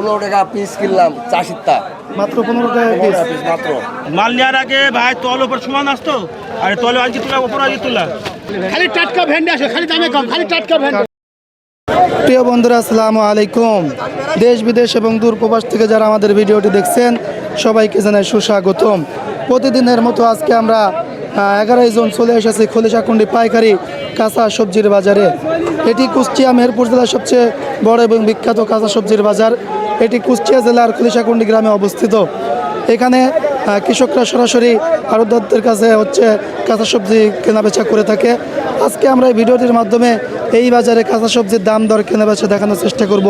পনেরো টাকা পিস কিনলাম চাষিরটা মাত্র পনেরো টাকা পিস মাত্র। মাল নেওয়ার আগে ভাই তল উপর সমান আসতো আর তলে আজকে তোলা উপর আজকে তোলা। খালি টাটকা ভেন্ডি আসে খালি দামে কম খালি টাটকা ভেন্ডি। প্রিয় বন্ধুরা আসসালামু আলাইকুম। দেশ বিদেশ এবং দূর প্রবাস থেকে যারা আমাদের ভিডিওটি দেখছেন সবাইকে জানাই সুস্বাগতম। প্রতিদিনের মতো আজকে আমরা এগারোই জন চলে এসেছি খলিশাকুন্ডি পাইকারি কাঁচা সবজির বাজারে। এটি কুষ্টিয়া মেহেরপুর জেলার সবচেয়ে বড় এবং বিখ্যাত কাঁচা সবজির বাজার। এটি কুষ্টিয়া জেলার খলিশাকুন্ডি গ্রামে অবস্থিত। এখানে কৃষকরা সরাসরি আড়তদারদের কাছে হচ্ছে কাঁচা সবজি কেনাবেচা করে থাকে। আজকে আমরা এই ভিডিওটির মাধ্যমে এই বাজারে কাঁচা সবজির দাম দর কেনাবেচা দেখানোর চেষ্টা করব।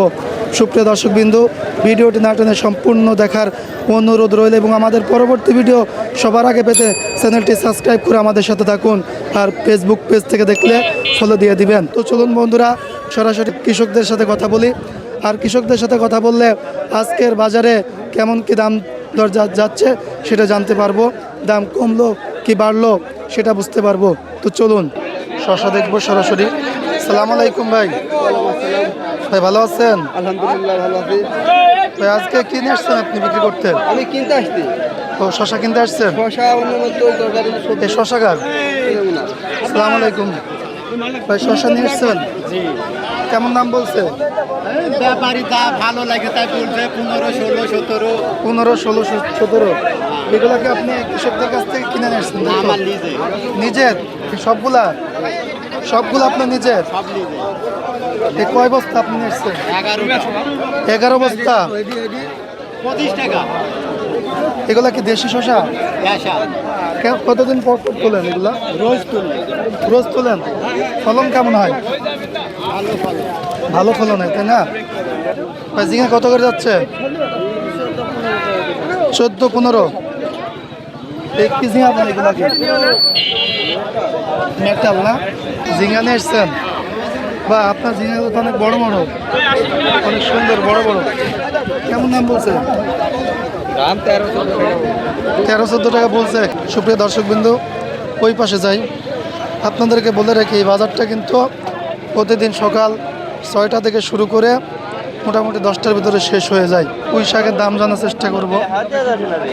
সুপ্রিয় দর্শকবিন্দু, ভিডিওটি না টেনে সম্পূর্ণ দেখার অনুরোধ রইল এবং আমাদের পরবর্তী ভিডিও সবার আগে পেতে চ্যানেলটি সাবস্ক্রাইব করে আমাদের সাথে থাকুন আর ফেসবুক পেজ থেকে দেখলে ফলো দিয়ে দিবেন। তো চলুন বন্ধুরা, সরাসরি কৃষকদের সাথে কথা বলি। আর কৃষকদের সাথে কথা বললে আজকের বাজারে কেমন কি দাম দর যাচ্ছে সেটা জানতে পারব। দাম কমলো কি বাড়লো সেটা বুঝতে পারব। তো চলুন শশা দেখব সরাসরি। সালাম আলাইকুম ভাই। ভাই ভালো আছেন? আলহামদুলিল্লাহ ভালো আছি। ভাই আজকে কি নিয়ে আসছেন আপনি বিক্রি করতেন আমি কিনতে আসছি। তো শশা কিনতে আসছেন? শশা শশা গাছ সালাম আলাইকুম। ভাই শশা নিয়ে আসছেন? কেমন দাম বলছে? ব্যাপারী দা ভালো লাগে তাই বলছে পনেরো ষোলো সতেরো। পনেরো ষোলো সতেরো। এগুলাকে আপনি কৃষকদের কাছ থেকে কিনে নিয়ে আসছেন? তাই তো? আমার নিজে। নিজের? সবগুলা? সবগুলো আপনার নিজের? কয় বস্তা আপনি নিয়ে এসছেন এগারো বস্তা। পঁচিশ টাকা। এগুলা কি দেশি শশা কতদিন পর তোলেন এগুলা? রোজ তুললে রোজ তোলেন? ফলন কেমন হয়? ভালো ভালো ভালো ফলন হয় তাই না? ঝিঙে কত করে যাচ্ছে? চোদ্দ পনেরো। এক কি ঝিঙা আপনার এগুলা কি? মেটাল না? ঝিঙা নিয়ে এসছেন? বা আপনার ঝিঙাগুলো তো অনেক বড় বড়। অনেক সুন্দর বড় বড়। কেমন দাম বলছে? দাম তেরোশো তেরো চোদ্দ টাকা বলছে। সুপ্রিয় দর্শকবিন্দু ওই পাশে যাই। আপনাদেরকে বলে রাখি এই বাজারটা কিন্তু প্রতিদিন সকাল ছয়টা থেকে শুরু করে মোটামুটি দশটার ভিতরে শেষ হয়ে যায়। পুঁই শাকের দাম জানার চেষ্টা করব।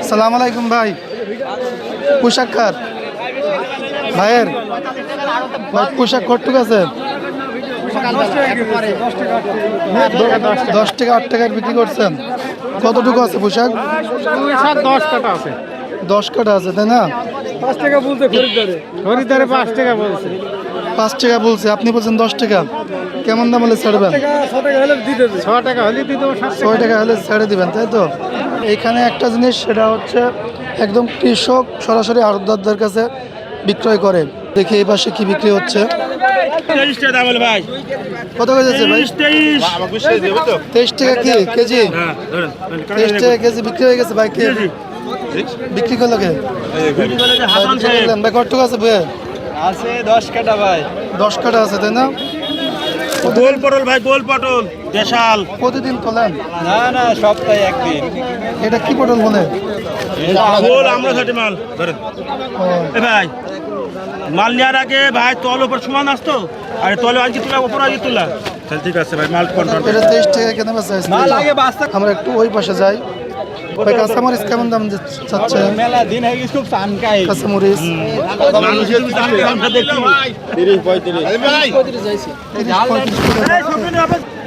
সালাম আলাইকুম ভাই। পুঁই শাক কার? ভাইয়ের? ভাই পুঁই শাক কটুক আছে? দশ টাকা আট টাকায় বিক্রি করছেন। কতটুকু আছে পোশাক দশ টাকা আছে। দশ কাটা আছে তাই না? পাঁচ টাকা বলছে। পাঁচ টাকা বলছে আপনি বলছেন দশ টাকা। কেমন দাম হলে ছাড়বেন? ছ টাকা হলে দিতে ছয় টাকা। হলে ছেড়ে দিবেন তাই তো? এখানে একটা জিনিস সেটা হচ্ছে একদম কৃষক সরাসরি আড়তদারদের কাছে বিক্রয় করে। দেখি এই পাশে কি বিক্রি হচ্ছে। তেইশ টাকা ভাই। কত করে যাচ্ছে ভাই? তেইশ টাকা কি? কেজি? হ্যাঁ তেইশ টাকা কেজি বিক্রি হয়ে গেছে ভাই কে? বিক্রি করল কে? ভাই কটুক আছে ভাই আছে দশ কাটা ভাই। দশ কাটা আছে তাই না? গোল পটল ভাই গোল পটল। দেশাল। প্রতিদিন তোলেন? না না সপ্তাহে একদিন। এটা কি পটল বলে? গোল আমরা ষাটি মাল। ধরেন। এ ভাই মাল নেওয়ার আগে ভাই তল উপর সমান আসতো আর তলে আজকে তোলা উপর আজকে তোলা। ঠিক আছে ভাই মাল কন্ট্রোল এটা তেইশ টাকা কেনা হয়েছে। আমরা একটু ওই পাশে যাই। ভাই কাঁচামরিচ কেমন দাম যাচ্ছে- চাচ্ছে? মেলা দিন হয়ে গেছে খুব চানকাই কাঁচামরিচ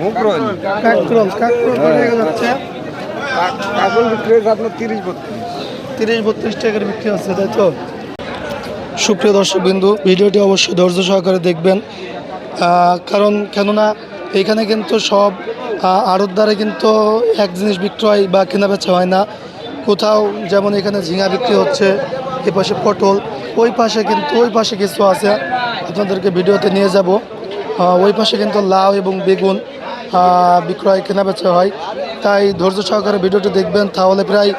কাকরোল যাচ্ছে? বিক্রি হয়েছে আপনার তিরিশ বত্রিশ। তিরিশ বত্রিশ টাকার বিক্রি হচ্ছে তাই তো? সুপ্রিয় দর্শক বিন্দু ভিডিওটি অবশ্যই ধৈর্য সহকারে দেখবেন। আহ, কারণ কেননা এখানে কিন্তু সব আড়তদারে কিন্তু এক জিনিস বিক্রয় বা কেনা বেচা হয় না। কোথাও যেমন এখানে ঝিঙা বিক্রি হচ্ছে এ পাশে পটল ওই পাশে কিন্তু ওই পাশে কিছু আছে আপনাদেরকে ভিডিওতে নিয়ে যাব। ওই পাশে কিন্তু লাউ এবং বেগুন বিক্রয় কেনা বেচা হয়। তাই ধৈর্য সহকারে ভিডিওটি দেখবেন তাহলে প্রায়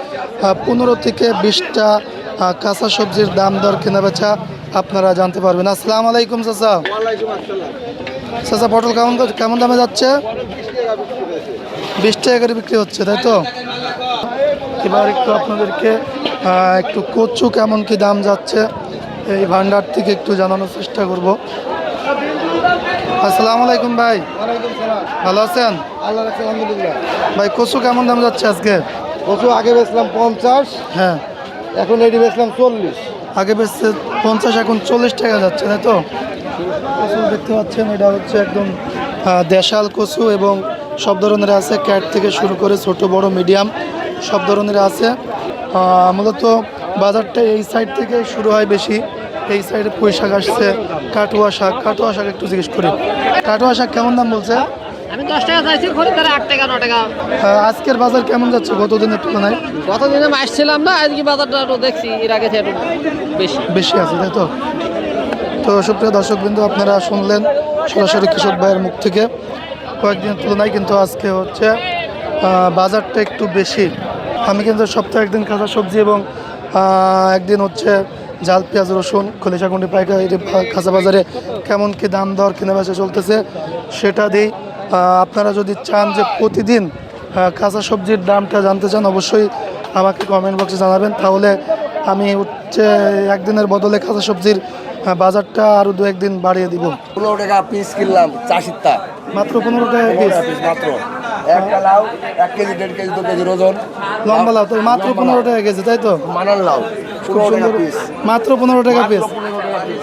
পনেরো থেকে বিশটা কাঁচা সবজির দাম দর কেনা বেচা আপনারা জানতে পারবেন। আসসালামু আলাইকুম চাচা। চাচা পটল কেমন কেমন দামে যাচ্ছে? বিশ টাকা করে বিক্রি হচ্ছে তাই তো? এবার একটু আপনাদেরকে একটু কচু কেমন কি দাম যাচ্ছে এই ভান্ডার থেকে একটু জানানোর চেষ্টা করব। আসসালামু আলাইকুম ভাই। ভালো আছেন? ভাই কচু কেমন দাম যাচ্ছে আজকে? কচু আগে বেচলাম পঞ্চাশ হ্যাঁ। এখন এটি বেচলাম চল্লিশ। আগে বেশ পঞ্চাশ এখন চল্লিশ টাকা যাচ্ছে তাই তো? কচু দেখতে পাচ্ছেন এটা হচ্ছে একদম দেশাল কচু এবং সব ধরনের আছে ক্যাট থেকে শুরু করে ছোট বড় মিডিয়াম সব ধরনের আছে। মূলত বাজারটা এই সাইড থেকে শুরু হয় বেশি। এই সাইডে পুঁই শাক আসছে কাটুয়া শাক। কাটুয়া শাক একটু জিজ্ঞেস করি। কাটুয়া শাক কেমন দাম বলছে? আমি দশ টাকা চাইছি খরিদারে আট টাকা ন টাকা। আজকের বাজার কেমন যাচ্ছে গত দিনের তুলনায়? গতদিনে আমি আসছিলাম না আজকে বাজারটা একটু দেখছি এর আগে একটু বেশি। বেশি আছে তাই তো? তো সুপ্রিয় দর্শকবৃন্দ আপনারা শুনলেন সরাসরি কৃষক ভাইয়ের মুখ থেকে। কয়েকদিনের তুলনায় কিন্তু আজকে হচ্ছে বাজারটা একটু বেশি। আমি কিন্তু সপ্তাহে একদিন কাঁচা সবজি এবং একদিন হচ্ছে জাল, পেঁয়াজ, রসুন খলিশাকুন্ডি পাইকারি কাঁচা বাজারে কেমন কি দাম দর কেনা বেচা চলতেছে, সেটা দিই। আপনারা যদি চান যে প্রতিদিন কাঁচা সবজির দামটা জানতে চান, অবশ্যই আমাকে কমেন্ট বক্সে জানাবেন। তাহলে আমি হচ্ছে একদিনের বদলে কাঁচা সবজির বাজারটা আরও দু একদিন বাড়িয়ে দিব। পনেরো টাকা পিস কিনলাম চাষিরটা মাত্র পনেরো টাকা পিস মাত্র একটা লাউ এক কেজি দেড় কেজি দু কেজি ওজন। লম্বা লাউ তো মাত্র পনেরো টাকা কেজি তাই তো? মানান লাউ। খুব সুন্দর। পিস মাত্র পনেরো টাকা পিস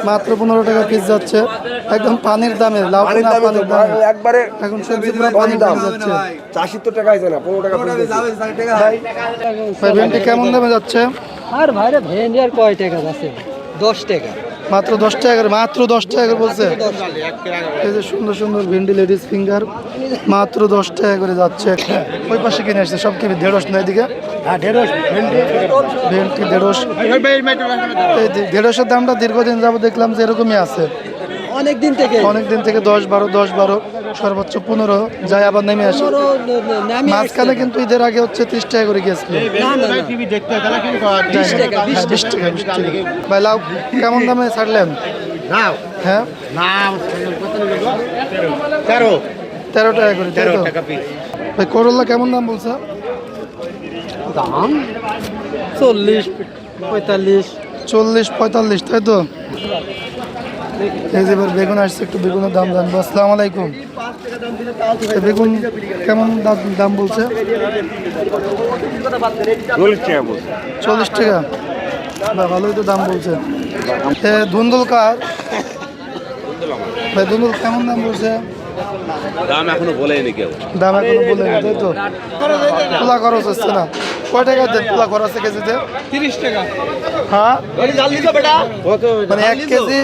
মাত্র পনেরো টাকা পিস যাচ্ছে। একদম পানির দামে লাউ পানির দামে পানির একবারে এখন সবজি পুরো পানির দাম। যাচ্ছে। চাষির তো টাকা আছে না পনেরো টাকা ভাই ভেন্ডি কেমন দামে যাচ্ছে? আর ভাইরে ভেন্ডি আর কয় টাকা আছে? দশ টাকা। মাত্র দশ টাকা করে মাত্র দশ টাকা করে বলছে। এই যে সুন্দর সুন্দর ভেন্ডি লেডিস ফিঙ্গার মাত্র দশ টাকা করে যাচ্ছে ওই পাশে কিনে আসছে সব কি ঢেঁড়স না এদিকে? ভেন্ডি। ঢেঁড়স। এই দেড়শের ঢেঁড়সের দামটা দীর্ঘদিন যাব দেখলাম যে এরকমই আছে। অনেক দিন থেকে। অনেক দিন থেকে দশ বারো দশ বারো। সর্বোচ্চ পনেরো যায় আবার নেমে আসে। মাঝখানে কিন্তু ঈদের আগে হচ্ছে ত্রিশ টাকা করে হ্যাঁ, বিশ টাকা ভাই লাউ কেমন দামে ছাড়লেন? হ্যাঁ? তেরো তেরো। টাকা করে তেরো টাকা ভাই করল্লা কেমন দাম বলছে? দাম? চল্লিশ পঁয়তাল্লিশ। চল্লিশ পঁয়তাল্লিশ তাই তো? এই যে এবার বেগুন আসছে একটু বেগুনের দাম জানব। আসসালামু আলাইকুম। বেগুন কেমন দাম বলছে? চল্লিশ টাকা। বা ভালোই তো দাম বলছে। ধুন্দুল কার? ভাই ধুন্দুল কেমন দাম বলছে? দাম এখনও বলেনি কেউ। দাম এখনও বলে তাই তো? তুলা খরচ হচ্ছে না। কয় টাকা দেন খরচ কেজিতে? তিরিশ টাকা। হ্যাঁ? মানে এক কেজি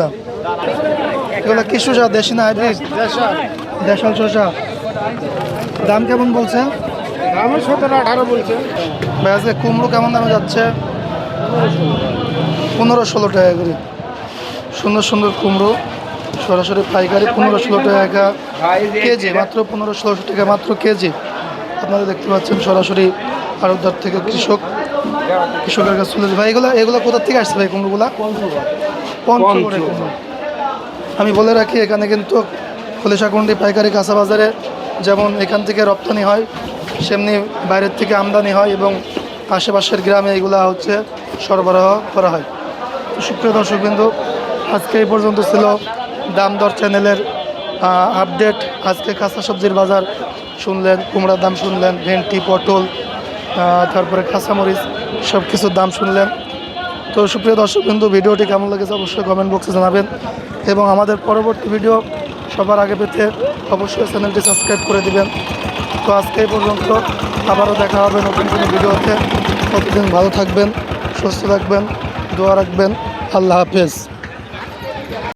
না এগুলো কি শসা দেশি না হাইব্রিড? দেশাল শসা দাম কেমন বলছে? আমার সতেরো আঠারো বলছে। ভাই আজকে কুমড়ো কেমন দামে যাচ্ছে? পনেরো ষোলো টাকা করে। সুন্দর সুন্দর কুমড়ো। সরাসরি পাইকারি পনেরো ষোলো টাকা কেজি মাত্র পনেরো ষোলো টাকা মাত্র কেজি। আপনারা দেখতে পাচ্ছেন সরাসরি আড়তদার থেকে কৃষক। কৃষকের কাছে চলে ভাই এগুলো এগুলো কোথা থেকে আসছে ভাই কুমড়োগুলা? কুমড়ো। আমি বলে রাখি এখানে কিন্তু খলিশাকুন্ডি পাইকারি কাঁচা বাজারে যেমন এখান থেকে রপ্তানি হয় সেমনি বাইরের থেকে আমদানি হয় এবং আশেপাশের গ্রামে এগুলা হচ্ছে সরবরাহ করা হয়। সুপ্রিয় দর্শকবৃন্দু আজকে এই পর্যন্ত ছিল দাম দর চ্যানেলের আপডেট। আজকে কাঁচা সবজির বাজার শুনলেন কুমড়ার দাম শুনলেন ভেন্টি পটল তারপরে কাঁচামরিচ। সব কিছুর দাম শুনলেন। তো সুপ্রিয় দর্শক বিন্দু ভিডিওটি কেমন লেগেছে অবশ্যই কমেন্ট বক্সে জানাবেন এবং আমাদের পরবর্তী ভিডিও সবার আগে পেতে অবশ্যই চ্যানেলটি সাবস্ক্রাইব করে দিবেন। তো আজকে এই পর্যন্ত আবারও দেখা হবে নতুন কোনো ভিডিওতে। প্রতিদিন ভালো থাকবেন, সুস্থ থাকবেন, দোয়া রাখবেন। আল্লাহ হাফেজ।